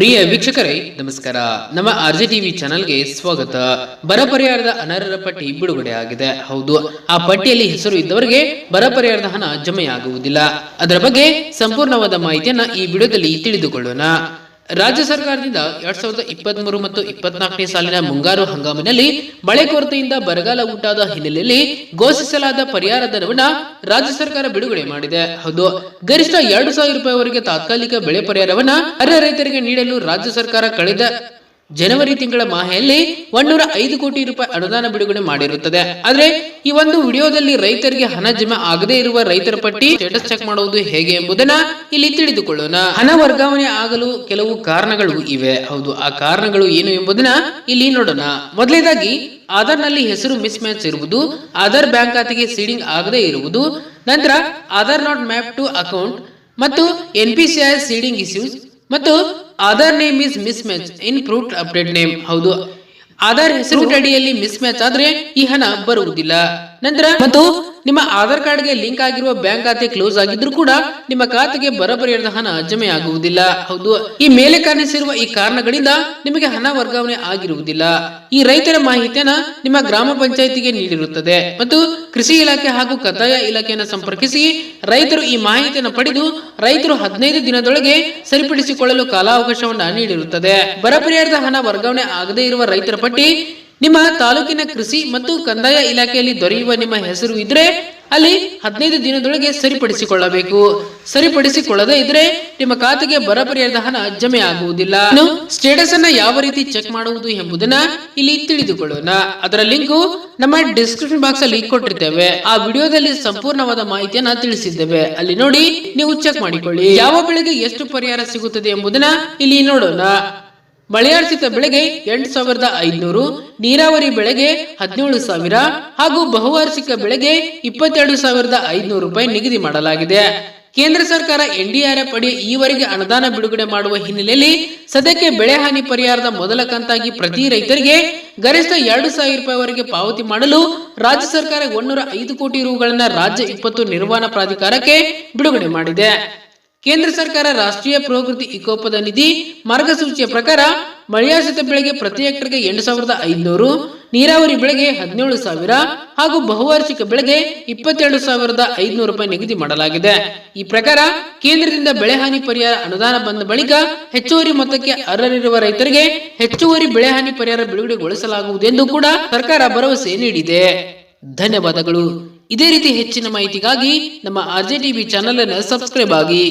ಪ್ರಿಯ ವೀಕ್ಷಕರೇ, ನಮಸ್ಕಾರ. ನಮ್ಮ ಆರ್ಜೆ ಟಿವಿ ಚಾನೆಲ್ಗೆ ಸ್ವಾಗತ. ಬರ ಪರಿಹಾರದ ಅನರ್ಹರ ಪಟ್ಟಿ ಬಿಡುಗಡೆ ಆಗಿದೆ. ಹೌದು, ಆ ಪಟ್ಟಿಯಲ್ಲಿ ಹೆಸರು ಇದ್ದವರಿಗೆ ಬರ ಪರಿಹಾರದ ಹಣ ಜಮೆಯಾಗುವುದಿಲ್ಲ. ಅದರ ಬಗ್ಗೆ ಸಂಪೂರ್ಣವಾದ ಮಾಹಿತಿಯನ್ನ ಈ ವಿಡಿಯೋದಲ್ಲಿ ತಿಳಿದುಕೊಳ್ಳೋಣ. ರಾಜ್ಯ ಸರ್ಕಾರದಿಂದ ಎರಡ್ ಸಾವಿರದ ಇಪ್ಪತ್ತ್ ಮೂರು ಮತ್ತು ಇಪ್ಪತ್ನಾಲ್ಕನೇ ಸಾಲಿನ ಮುಂಗಾರು ಹಂಗಾಮಿನಲ್ಲಿ ಮಳೆ ಕೊರತೆಯಿಂದ ಬರಗಾಲ ಉಂಟಾದ ಹಿನ್ನೆಲೆಯಲ್ಲಿ ಘೋಷಿಸಲಾದ ಪರಿಹಾರ ಧನವನ್ನ ರಾಜ್ಯ ಸರ್ಕಾರ ಬಿಡುಗಡೆ ಮಾಡಿದೆ. ಹೌದು, ಗರಿಷ್ಠ ಎರಡು ಸಾವಿರ ರೂಪಾಯಿವರೆಗೆ ತಾತ್ಕಾಲಿಕ ಬೆಳೆ ಪರಿಹಾರವನ್ನ ಅರ್ಹ ರೈತರಿಗೆ ನೀಡಲು ರಾಜ್ಯ ಸರ್ಕಾರ ಕಳೆದ ಜನವರಿ ತಿಂಗಳ ಮಾಹೆಯಲ್ಲಿ ಒಂದೂರ ಐದು ಕೋಟಿ ರೂಪಾಯಿ ಅನುದಾನ ಬಿಡುಗಡೆ ಮಾಡಿರುತ್ತದೆ. ಆದ್ರೆ ಈ ಒಂದು ವಿಡಿಯೋದಲ್ಲಿ ರೈತರಿಗೆ ಹಣ ಜಮಾ ಆಗದೇ ಇರುವ ರೈತರ ಪಟ್ಟಿ ಸ್ಟೇಟಸ್ ಚೆಕ್ ಮಾಡುವುದು ಹೇಗೆ ಎಂಬುದನ್ನ ಇಲ್ಲಿ ತಿಳಿದುಕೊಳ್ಳೋಣ. ಹಣ ವರ್ಗಾವಣೆ ಆಗಲು ಕೆಲವು ಕಾರಣಗಳು ಇವೆ. ಹೌದು, ಆ ಕಾರಣಗಳು ಏನು ಎಂಬುದನ್ನ ಇಲ್ಲಿ ನೋಡೋಣ. ಮೊದಲನೇದಾಗಿ ಆಧಾರ್ನಲ್ಲಿ ಹೆಸರು ಮಿಸ್ ಮ್ಯಾಚ್ ಇರುವುದು, ಆಧಾರ್ ಬ್ಯಾಂಕ್ ಖಾತೆಗೆ ಸೀಡಿಂಗ್ ಆಗದೇ ಇರುವುದು, ನಂತರ Aadhaar not map to account, ಮತ್ತು N P C I seeding issues ಮತ್ತು Aadhaar name is mismatch in proof update name ಹೌದು. ಅದರ್ ಹೆಸರು ಅಡಿಯಲ್ಲಿ ಮಿಸ್ ಮ್ಯಾಚ್ ಆದ್ರೆ ಈ ಹಣ ಬರುವುದಿಲ್ಲ. ನಂತರ ಮತ್ತು ನಿಮ್ಮ ಆಧಾರ್ ಕಾರ್ಡ್ಗೆ ಲಿಂಕ್ ಆಗಿರುವ ಬ್ಯಾಂಕ್ ಖಾತೆ ಕ್ಲೋಸ್ ಆಗಿದ್ರು ಕೂಡ ನಿಮ್ಮ ಖಾತೆಗೆ ಬರಬರಿಯಾದ ಹಣ ಜಮೆ ಆಗುವುದಿಲ್ಲ. ಹೌದು. ಈ ಮೇಲೆ ಕಾಣಿಸಿರುವ ಈ ಕಾರಣಗಳಿಂದ ನಿಮಗೆ ಹಣ ವರ್ಗಾವಣೆ ಆಗಿರುವುದಿಲ್ಲ. ಈ ರೈತರ ಮಾಹಿತಿಯನ್ನ ನಿಮ್ಮ ಗ್ರಾಮ ಪಂಚಾಯಿತಿಗೆ ನೀಡಿರುತ್ತದೆ. ಮತ್ತು ಕೃಷಿ ಇಲಾಖೆ ಹಾಗೂ ಕಂದಾಯ ಇಲಾಖೆಯನ್ನು ಸಂಪರ್ಕಿಸಿ ರೈತರು ಈ ಮಾಹಿತಿಯನ್ನು ಪಡೆದು ರೈತರು ಹದಿನೈದು ದಿನದೊಳಗೆ ಸರಿಪಡಿಸಿಕೊಳ್ಳಲು ಕಾಲಾವಕಾಶವನ್ನ ನೀಡಿರುತ್ತದೆ. ಬರ ಪರಿಹಾರದ ಹಣ ವರ್ಗಾವಣೆ ಆಗದೇ ಇರುವ ರೈತರ ಪಟ್ಟಿ ನಿಮ್ಮ ತಾಲೂಕಿನ ಕೃಷಿ ಮತ್ತು ಕಂದಾಯ ಇಲಾಖೆಯಲ್ಲಿ ದೊರೆಯುವ ನಿಮ್ಮ ಹೆಸರು ಇದ್ರೆ ಅಲ್ಲಿ ಹದಿನೈದು ದಿನದೊಳಗೆ ಸರಿಪಡಿಸಿಕೊಳ್ಳಬೇಕು. ಸರಿಪಡಿಸಿಕೊಳ್ಳದೆ ಇದ್ರೆ ನಿಮ್ಮ ಖಾತೆಗೆ ಬರ ಪರಿಹಾರದ ಹಣ ಜಮೆ ಆಗುವುದಿಲ್ಲ. ಸ್ಟೇಟಸ್ ಅನ್ನ ಯಾವ ರೀತಿ ಚೆಕ್ ಮಾಡುವುದು ಎಂಬುದನ್ನ ಇಲ್ಲಿ ತಿಳಿದುಕೊಳ್ಳೋಣ. ಅದರ ಲಿಂಕು ನಮ್ಮ ಡಿಸ್ಕ್ರಿಪ್ಷನ್ ಬಾಕ್ಸ್ ಅಲ್ಲಿ ಕೊಟ್ಟಿರ್ತೇವೆ. ಆ ವಿಡಿಯೋದಲ್ಲಿ ಸಂಪೂರ್ಣವಾದ ಮಾಹಿತಿಯನ್ನ ತಿಳಿಸಿದ್ದೇವೆ. ಅಲ್ಲಿ ನೋಡಿ ನೀವು ಚೆಕ್ ಮಾಡಿಕೊಳ್ಳಿ. ಯಾವ ಬೆಳೆಗೆ ಎಷ್ಟು ಪರಿಹಾರ ಸಿಗುತ್ತದೆ ಎಂಬುದನ್ನ ಇಲ್ಲಿ ನೋಡೋಣ. ಮಳೆಯಾಶ್ರಿತ ಬೆಳೆಗೆ ಎಂಟು ಸಾವಿರದ ಐದುನೂರು ನೀರಾವರಿ ಬೆಳೆಗೆ ಹದಿನೇಳು ಸಾವಿರ ಹಾಗೂ ಬಹುವಾರ್ಷಿಕ ಬೆಳೆಗೆ ಇಪ್ಪತ್ತೆರಡು ಸಾವಿರದ ಐದುನೂರು ರೂಪಾಯಿ ನಿಗದಿ ಮಾಡಲಾಗಿದೆ. ಕೇಂದ್ರ ಸರ್ಕಾರ ಎನ್ಡಿಆರ್ಎಫ್ ಅಡಿ ಈವರೆಗೆ ಅನುದಾನ ಬಿಡುಗಡೆ ಮಾಡುವ ಹಿನ್ನೆಲೆಯಲ್ಲಿ ಸದ್ಯಕ್ಕೆ ಬೆಳೆ ಹಾನಿ ಪರಿಹಾರದ ಮೊದಲ ಕಂತಾಗಿ ಪ್ರತಿ ರೈತರಿಗೆ ಗರಿಷ್ಠ ಎರಡು ಸಾವಿರ ರೂಪಾಯಿವರೆಗೆ ಪಾವತಿ ಮಾಡಲು ರಾಜ್ಯ ಸರ್ಕಾರ ಒಂದೂರ ಐದು ಕೋಟಿ ರುಗಳನ್ನ ರಾಜ್ಯ ಇಪ್ಪತ್ತು ನಿರ್ವಹಣಾ ಪ್ರಾಧಿಕಾರಕ್ಕೆ ಬಿಡುಗಡೆ ಮಾಡಿದೆ. ಕೇಂದ್ರ ಸರ್ಕಾರ ರಾಷ್ಟ್ರೀಯ ಪ್ರಕೃತಿ ವಿಕೋಪದ ನಿಧಿ ಮಾರ್ಗಸೂಚಿಯ ಪ್ರಕಾರ ಮಳೆಯಾಶ್ರಿತ ಬೆಳೆಗೆ ಪ್ರತಿ ಹೆಕ್ಟರ್ಗೆ ಎಂಟು ಸಾವಿರದ ಐನೂರು, ನೀರಾವರಿ ಬೆಳೆಗೆ ಹದಿನೇಳು ಸಾವಿರ ಹಾಗೂ ಬಹುವಾರ್ಷಿಕ ಬೆಳೆಗೆ ಇಪ್ಪತ್ತೆರಡು ಸಾವಿರದ ಐದುನೂರು ರೂಪಾಯಿ ನಿಗದಿ ಮಾಡಲಾಗಿದೆ. ಈ ಪ್ರಕಾರ ಕೇಂದ್ರದಿಂದ ಬೆಳೆ ಹಾನಿ ಪರಿಹಾರ ಅನುದಾನ ಬಂದ ಬಳಿಕ ಹೆಚ್ಚುವರಿ ಮೊತ್ತಕ್ಕೆ ಅರ್ಹರಿರುವ ರೈತರಿಗೆ ಹೆಚ್ಚುವರಿ ಬೆಳೆ ಹಾನಿ ಪರಿಹಾರ ಬಿಡುಗಡೆಗೊಳಿಸಲಾಗುವುದೆಂದು ಕೂಡ ಸರ್ಕಾರ ಭರವಸೆ ನೀಡಿದೆ. ಧನ್ಯವಾದಗಳು. ಇದೇ ರೀತಿ ಹೆಚ್ಚಿನ ಮಾಹಿತಿಗಾಗಿ ನಮ್ಮ ಆರ್ಜೆ ಟಿವಿ ಚಾನೆಲ್ ಅನ್ನು ಸಬ್ಸ್ಕ್ರೈಬ್ ಆಗಿ.